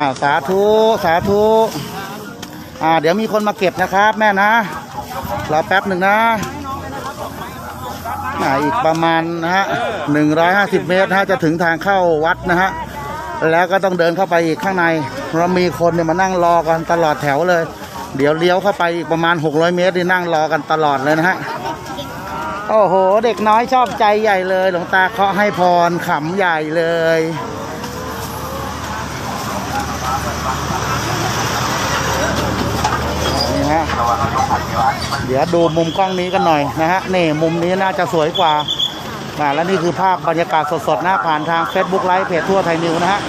อ่าสาธุสาธุอ่าเดี๋ยวมีคนมาเก็บนะครับ แม่นะรอแป๊บหนึ่งนะอ่าอีกประมาณนะฮะหนึ่งร้อยห้าสิบเมตรนะฮะจะถึงทางเข้าวัดนะฮะแล้วก็ต้องเดินเข้าไปอีกข้างในเรามีคนเนี่ยมานั่งรอกันตลอดแถวเลย เดี๋ยวเลี้ยวเข้าไปอีกประมาณ 600 เมตรนี่นั่งรอกันตลอดเลยนะฮะโอ้โห เด็กน้อยชอบใจใหญ่เลย หลวงตาเคาะให้พรขำใหญ่เลย ฮะเดี๋ยวดูมุมกล้องนี้กันหน่อยนะฮะนี่มุมนี้น่าจะสวยกว่าอ่าและนี่คือภาพบรรยากาศสดๆหนะผ่านทาง Facebook ไลฟ์เพจทั่วไทยนิวนะฮะ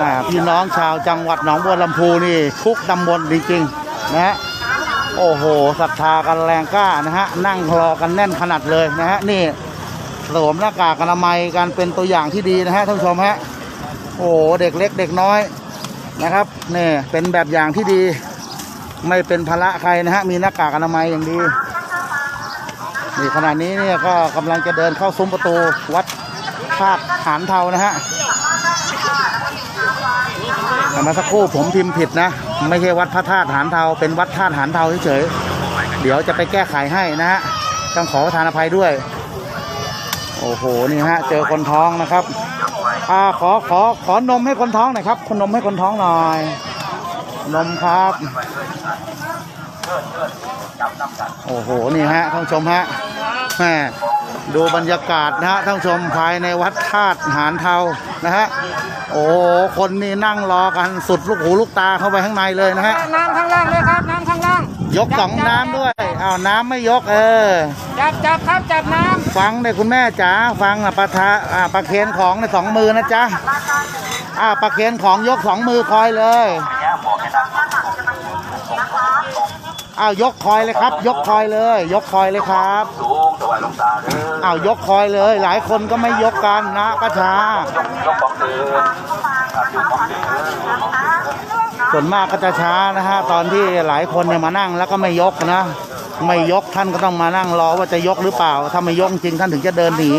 อ่พี่น้องชาวจังหวัดหนองบัวลำพูนี่คุกตำบลจริงๆนะฮะโอ้โหศรัทธากันแรงกล้านะฮะนั่งรอกันแน่นขนาดเลยนะฮะนี่สวมหน้ากากอนามัยกันเป็นตัวอย่างที่ดีนะฮะท่านผู้ชมฮะโอ้โหเด็กเล็กเด็กน้อยนะครับนี่เป็นแบบอย่างที่ดี ไม่เป็นภาระใครนะฮะ มีหน้ากากอนามัยอย่างดี นี่ขณะนี้เนี่ยก็กำลังจะเดินเข้าซุ้มประตูวัดธาตุหานเทานะฮะแต่มาสักครู่ผมพิมพ์ผิดนะ ไม่ใช่วัดพระธาตุหานเทา เป็นวัดธาตุหานเทาเฉยๆ เดี๋ยวจะไปแก้ไขให้นะฮะ ต้องขอประทานอภัยด้วย โอ้โห นี่ฮะ เจอคนท้องนะครับอ่าขอขอขอนมให้คนท้องหน่อยครับ คนนมให้คนท้องหน่อย นมครับ โอ้โห นี่ฮะท่านผู้ชมฮะแม่ดูบรรยากาศนะฮะท่านผู้ชมภายในวัดธาตุหานเทานะฮะ โอ้โหคนนี่นั่งรอกันสุดลูกหูลูกตาเข้าไปข้างในเลยนะฮะ น้ำข้างล่างเลยครับ น้ำข้างล่าง ยกสองน้ำด้วยอ้าวน้ำไม่ยกเออ จับจับครับจับน้ฟังเนี่ยคุณแม่จ๋าฟังอะปะทะอ่าปลาเคนของในสองมือนะจ๊ะอ่าปลาเคนของยกสองมือคอยเลย อ้าวยกคอยเลยครับ ยกคอยเลย ยกคอยเลยครับสูงถวายหลวงตาเด้ออ้าวยกคอยเลย หลายคนก็ไม่ยกกันนะประชายกยกของเดินครับยกของเดินส่วนมากก็จะช้านะฮะตอนที่หลายคนเนี่ยมานั่งแล้วก็ไม่ยกนะ ไม่ยกท่านก็ต้องมานั่งรอว่าจะยกหรือเปล่า ถ้าไม่ยกจริงท่านถึงจะเดินหนี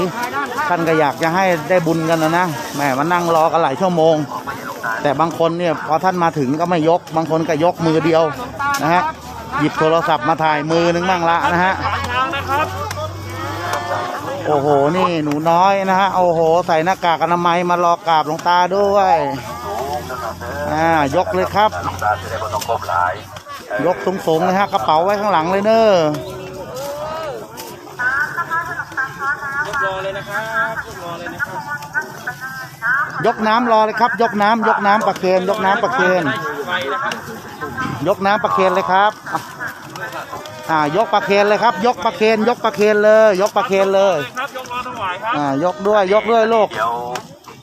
ท่านก็อยากจะให้ได้บุญกันนะนะแหมมานั่งรอกันหลายชั่วโมง แต่บางคนเนี่ยพอท่านมาถึงก็ไม่ยก บางคนก็ยกมือเดียวนะฮะ หยิบโทรศัพท์มาถ่ายมือนึงบ้างละนะฮะโอ้โห นี่หนูน้อยนะฮะ โอ้โห ใส่หน้ากากอนามัยมารอกราบหลวงตาด้วย อ่ายกเลยครับหลวงตาจะได้บ่ต้องก้มหลายยกสูงๆนะฮะกระเป๋าไว้ข้างหลังเลยเนอะยกน้ำรอเลยครับ ยกน้ำยกน้ำประเคนยกน้ำประเคน ยกน้ำประเคนเลยครับอ่ายกประเคนเลยครับ ยกประเคนยกประเคนเลย ยกประเคนเลยครับยกรอถวายครับอ่ายกด้วยยกด้วยลูกเดี๋ยว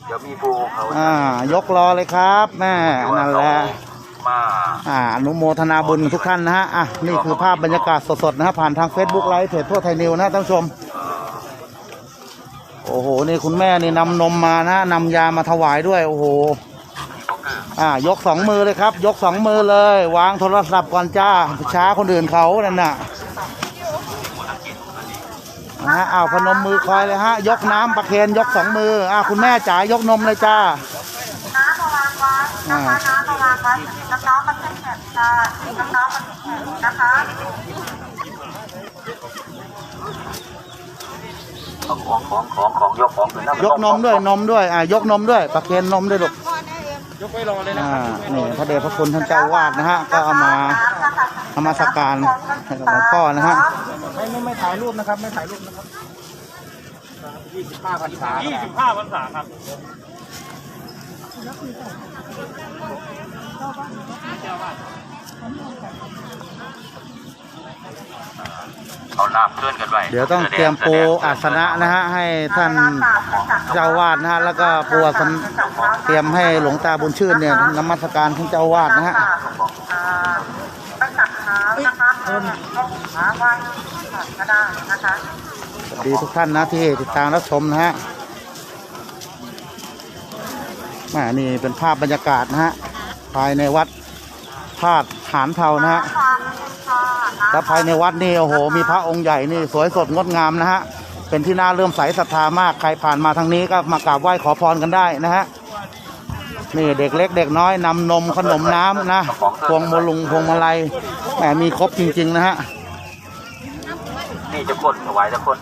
เดี๋ยวมีผู้เขาอ่ายกรอเลยครับแม่นั่นแหละมาอ่าอนุโมทนาบุญทุกท่านนะฮะอะนี่คือภาพบรรยากาศสดๆนะฮะผ่านทาง Facebook ไลฟ์เพจทั่วไทยนิวนะท่านผู้ชมโอ้โหนี่คุณแม่นี่นำนมมานะนำยามาถวายด้วยโอ้โห อ่ายกสองมือเลยครับ ยกสองมือเลย วางโทรศัพท์ก่อนจ้าช้าคนอื่นเขานั่นน่ะนะฮะอ้าวพนมมือคอยเลยฮะ ยกน้ำประเคนยกสองมืออ่าคุณแม่จ๋ายกนมเลยจ้าน้ำมาวางไว้นะคะน้ำมาวางไว้น้องๆมันแข็งๆค่ะน้องๆมันแข็งๆนะคะของของของของของยกของขึ้นยกนมด้วยนมด้วยอ่ายกนมด้วย ประเคนนมด้วยลูก ยกไว้รอเลยนะอ่านี่พระเดชพระคุณท่านเจ้าวาดนะฮะก็เอามาเอามาสักการให้กับหลวงพ่อนะฮะไม่ไม่ไม่ถ่ายรูปนะครับ ไม่ถ่ายรูปนะครับยี่สิบห้าพรรษายี่สิบห้าพรรษาครับ เอาน้ำเคลื่อนกันไว้เดี๋ยวต้องเตรียมปูอาสนะนะฮะให้ท่านเจ้าวาดนะฮะแล้วก็ปูอาสนะเตรียมให้หลวงตาบุญชื่นเนี่ยนมัสการท่านเจ้าวาดนะฮะอ่าตั้งแต่เท้านะคะเริ่มยกขาไหว้ก่อนก็ได้นะคะสวัสดีทุกท่านนะที่ติดตามรับชมนะฮะแหมนี่เป็นภาพบรรยากาศนะฮะภายในวัดธาตุหานเทานะฮะความค่ะ และภายในวัดนี่โอ้โห มีพระองค์ใหญ่นี่สวยสดงดงามนะฮะ เป็นที่น่าเลื่อมใสศรัทธามาก ใครผ่านมาทางนี้ก็มากราบไหว้ขอพรกันได้นะฮะ นี่เด็กเล็กเด็กน้อยนำนมขนมน้ำนะพวงมาลุงพวงมาลัยแหมมีครบจริง ๆ นะฮะ นี่จะคนถวายจะคน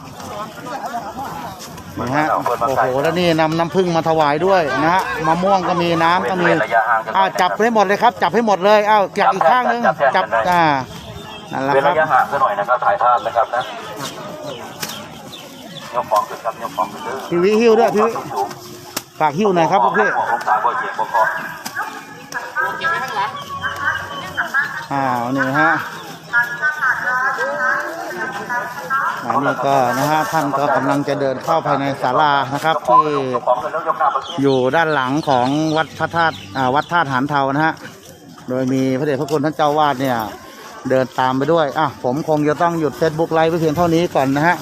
นี่ฮะโอ้โหแล้วนี่นำน้ำผึ้งมาถวายด้วยนะฮะมะม่วงก็มีน้ำก็มีเว้นระยะห่างกันอ้าวจับให้หมดเลยครับ จับให้หมดเลยอ้าวจับอีกข้างนึงจับอ่า นั่นแหละเว้นครัระบ ยะห่างกันหน่อยนะครับถ่ายภาพนะครับนะยกของขึ้นครับยกของขึ้นเด้อพี่วิหิ้วด้วยพี่วิสูงฝากหิ้วหน่อยครับลูกพี่หัวของสาบ่เหยียบบ่คออ้าวนี่ฮะอันนี้ก็นะฮะท่านก็กำลังจะเดินเข้าภายในศาลานะครับที่ยกของขึ้นแล้วยกหน้าประตูอยู่ด้านหลังของวัดพระธาตุอ่าวัดธาตุหานเทานะฮะโดยมีพระเดชพระคุณท่านเจ้าวาดเนี่ย เดินตามไปด้วย อะ ผมคงจะต้องหยุดเฟซบุ๊กไลฟ์ไปเพียงเท่านี้ก่อนนะฮะ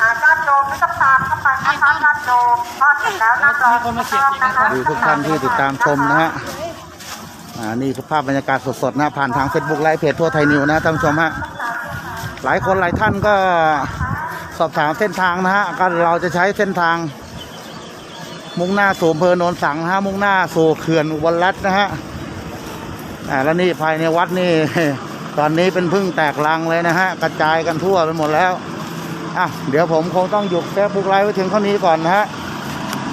อ่าด้านโดมไม่ต้องตามเข้าไปนะคะด้านโดมทอดเสร็จแล้วนั่งรอที่รอบนะคะดีทุกท่านที่ติดตามชมนะฮะ อ่า นี่คือภาพบรรยากาศสดๆนะผ่านทางเฟซบุ๊กไลฟ์เพจทั่วไทยนิวนะท่านผู้ชมฮะ หลายคนหลายท่านก็สอบถามเส้นทางนะฮะ ก็เราจะใช้เส้นทาง มุ่งหน้าสู่อำเภอโนนสังนะฮะ มุ่งหน้าสู่เขื่อนอุบลรัตน์นะฮะ อ่าแล้วนี่ภายในวัดนี่ ตอนนี้เป็นพึ่งแตกรังเลยนะฮะ กระจายกันทั่วไปหมดแล้วอะเดี๋ยวผมคงต้องหยุดเฟซบุ๊กไลฟ์ไว้ถึงเท่านี้ก่อนนะฮะ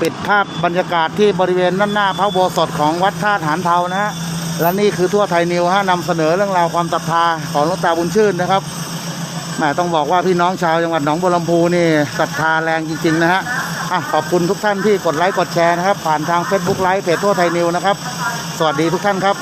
ปิดภาพบรรยากาศที่บริเวณด้านหน้าพระโบสถของวัดธาตุหานเทานะฮะ และนี่คือทั่วไทยนิวฮะนำเสนอเรื่องราวความศรัทธาของหลวงตาบุญชื่นนะครับแหมต้องบอกว่าพี่น้องชาวจังหวัดหนองบัวลำพูนี่ศรัทธาแรงจริง ๆ นะฮะอะขอบคุณทุกท่านที่กดไลค์กดแชร์นะครับ ผ่านทาง Facebook ไลฟ์เพจทั่วไทยนิวนะครับ สวัสดีทุกท่านครับ